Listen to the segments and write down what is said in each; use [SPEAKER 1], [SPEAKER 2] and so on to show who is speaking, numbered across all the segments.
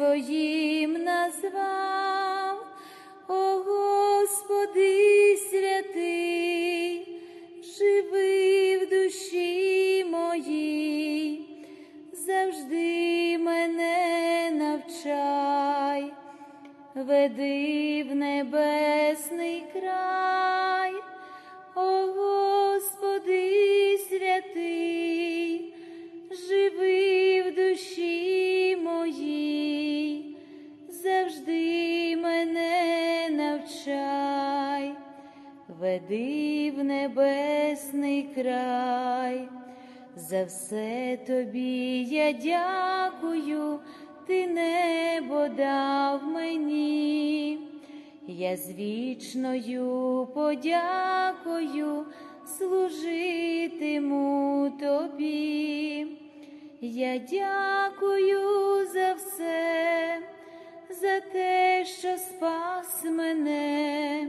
[SPEAKER 1] мене веди в небесний край. За все тобі я дякую, ти небо дав мені, я з вічною подякою служитиму тобі. Я дякую за все, за те, що спас мене,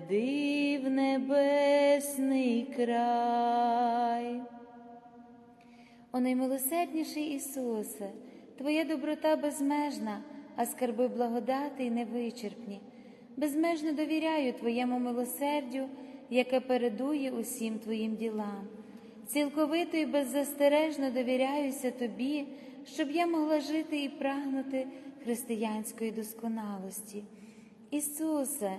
[SPEAKER 1] веди в небесний край. О наймилосердніший Ісусе, Твоя доброта безмежна, а скарби благодати й невичерпні. Безмежно довіряю Твоєму милосердю, яке передує усім Твоїм ділам. Цілковито і беззастережно довіряюся Тобі, щоб я могла жити і прагнути християнської досконалості. Ісусе,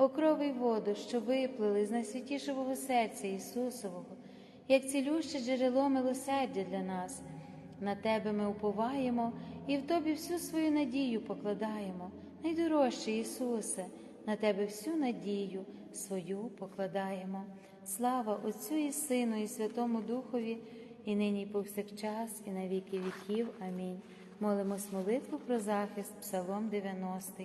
[SPEAKER 1] О крови й воду, що виплили з найсвятішого серця Ісусового, як цілюще джерело милосердя для нас. На Тебе ми уповаємо і в Тобі всю свою надію покладаємо. Найдорожчий Ісусе, на Тебе всю надію свою покладаємо. Слава Отцю і Сину, і Святому Духові, і нині, і повсякчас, і на віки віків. Амінь. Молимось молитву про захист, Псалом 90.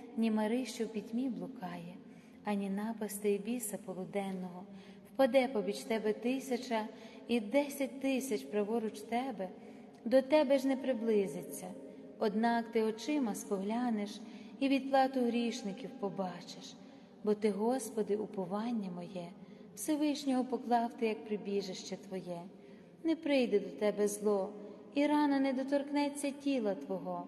[SPEAKER 1] ні мари, що в пітьмі блукає, ані напасти і біса полуденного. Впаде побіч тебе тисяча і десять тисяч праворуч тебе, до тебе ж не приблизиться. Однак ти очима споглянеш і відплату грішників побачиш, бо ти, Господи, уповання моє, Всевишнього поклав ти, як прибіжище Твоє, не прийде до тебе зло, і рана не доторкнеться тіла Твого,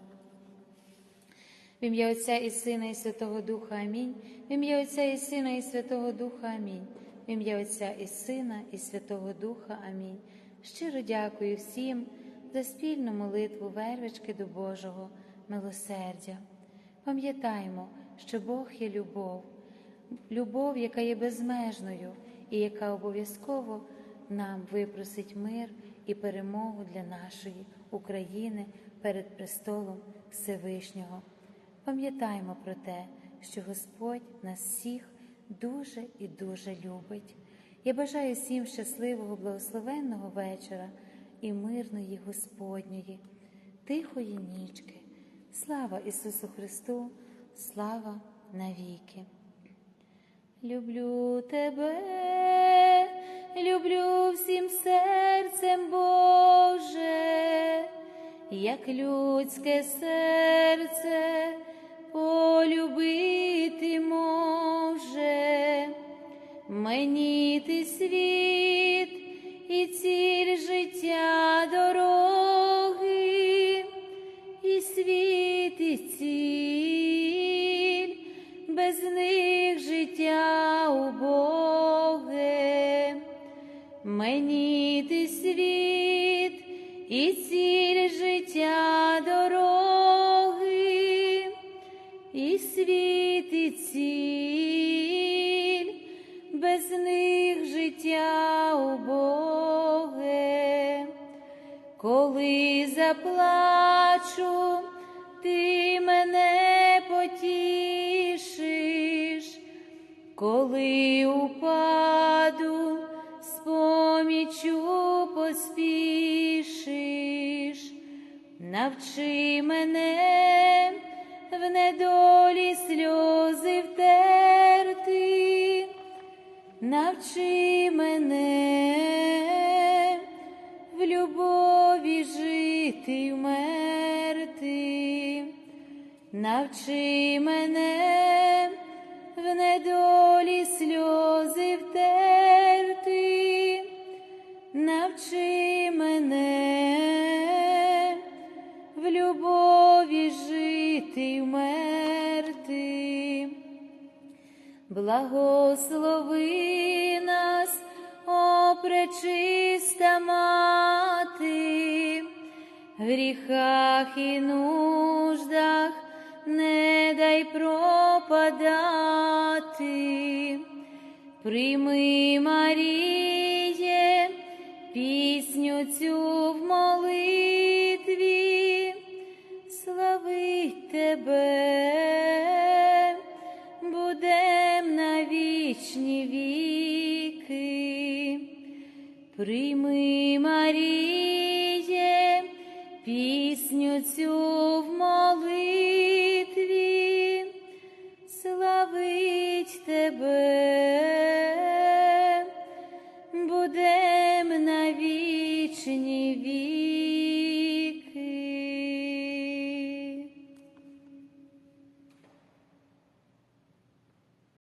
[SPEAKER 1] В ім'я Отця і Сина, і Святого Духа Амінь. В ім'я Отця і Сина, і Святого Духа Амінь. В ім'я Отця і Сина, і Святого Духа Амінь. Щиро дякую всім за спільну молитву вервички до Божого милосердя. Пам'ятаймо, що Бог є любов, любов, яка є безмежною і яка обов'язково нам випросить мир і перемогу для нашої України перед престолом Всевишнього. Пам'ятаймо про те, що Господь нас всіх дуже і дуже любить. Я бажаю всім щасливого, благословенного вечора і мирної Господньої, тихої нічки. Слава Ісусу Христу, слава навіки. Люблю тебе, люблю всім серцем Боже, як людське серце мені ти світ і ціль життя дороги, і світ, і ціль, без них життя у убоге, мені ти світ і ціль життя дороги. Коли заплачу, ти мене потішиш, коли упаду, з помічу поспішиш, навчи мене в недолі сльози втерти, навчи мене навчи мене в недолі сльози втерти, навчи мене в любові жити й вмерти. Благослови нас, о пречиста мати, в гріхах і нуждах не дай пропадати. Прийми, Маріє, пісню цю в молитві, славить тебе, будем на вічні віки. Прийми, Маріє,